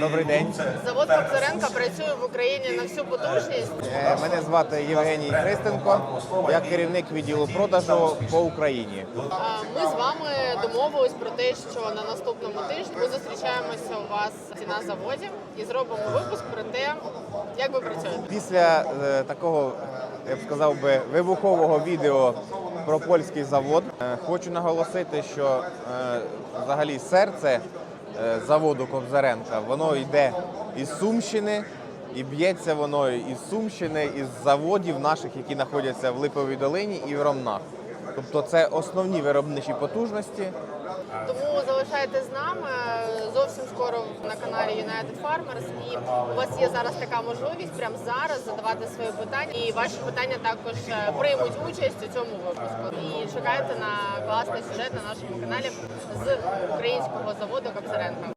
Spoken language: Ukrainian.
Добрий день. Завод Кобзаренка працює в Україні на всю потужність. Е, Мене звати Євгеній Христенко. Я керівник відділу продажу по Україні. Ми з вами домовились про те, що на наступному тижні ми зустрічаємося у вас на заводі і зробимо випуск про те, як ви працюєте. Після е, такого, я б сказав би, вибухового відео про польський завод, е, хочу наголосити, що е, взагалі серце заводу Кобзаренка воно йде із Сумщини. І б'ється воно із Сумщини, із заводів наших, які знаходяться в Липовій долині і в Ромнах. Тобто це основні виробничі потужності, Тому залишайтесь з нами зовсім скоро на каналі United Farmers. І у вас є зараз така можливість прямо зараз задавати свої питання. І ваші питання також е, приймуть участь у цьому випуску. І чекайте на класний сюжет на нашому каналі з українського заводу Кобзаренка.